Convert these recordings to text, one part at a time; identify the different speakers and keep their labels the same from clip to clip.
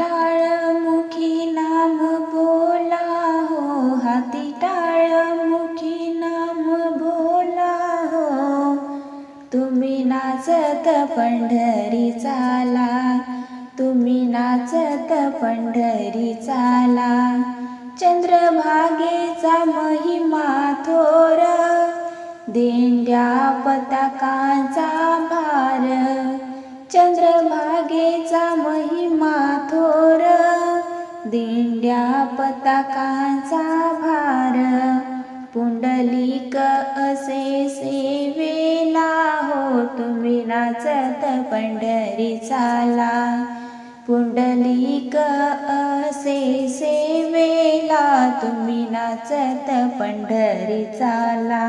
Speaker 1: टाळ मुखी नाम बोला हो हाती टाळ मुखी नाम बोला हो. तुम्ही नाचत पंढरी चाला तुम्ही नाचत पंढरी चाला. चंद्रभागेचा महिमा थोर दिंड्या पताकांचा भार. चंद्रभागेचा महिमा दिंड्या पताकांचा भार पुंडलिक असे सेवेला हो तुम्ही नाचत पंढरी चाला पुंडलिक असे सेवेला तुम्ही नाचत पंढरी चाला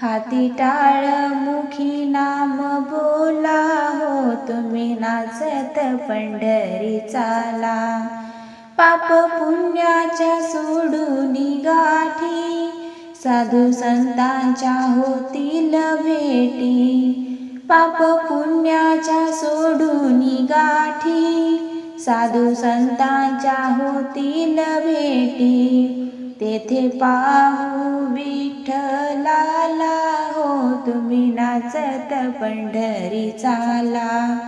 Speaker 1: हाती टाळ मुखी नाम बोला हो तुम्ही नाचत पंढरी चाला पाप पुण्याच्या सोडून गाठी. साधू संतांच्या होतील भेटी. पाप पुण्याच्या सोडून गाठी. साधू संतांच्या होतील भेटी. तेथे पाहू विठ्ठलाला हो तुम्ही नाचत पंढरी चाला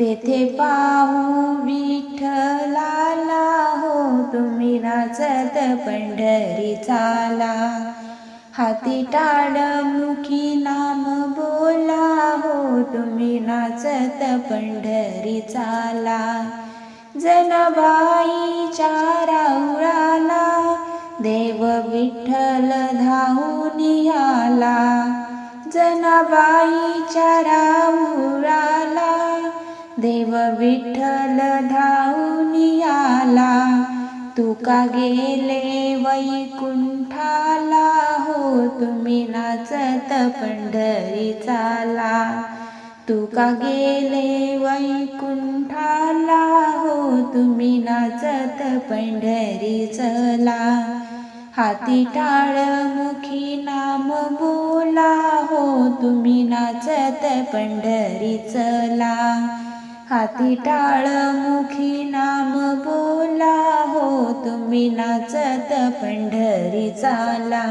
Speaker 1: तेथे पाहू विठ्ठलाला हो तुम्ही नाचत पंढरी चाला हाती टाळ मुखी नाम बोला हो तुम्ही नाचत पंढरी चाला जनाबाईच्या राऊळाला देव विठ्ठल धावून आला जनाबाईच्या राऊळाला देव विठ्ठल धावून आला. तुका गेले वैकुंठाला हो तुम्ही नाचत पंढरी चाला तुका गेले वैकुंठाला हो तुम्ही नाचत पंढरी चला हाती टाळ मुखी नाम बोला हो तुम्ही नाचत पंढरी चला हाती टाळ मुखी नाम बोला हो तुम्ही नाचत पंढरी चाला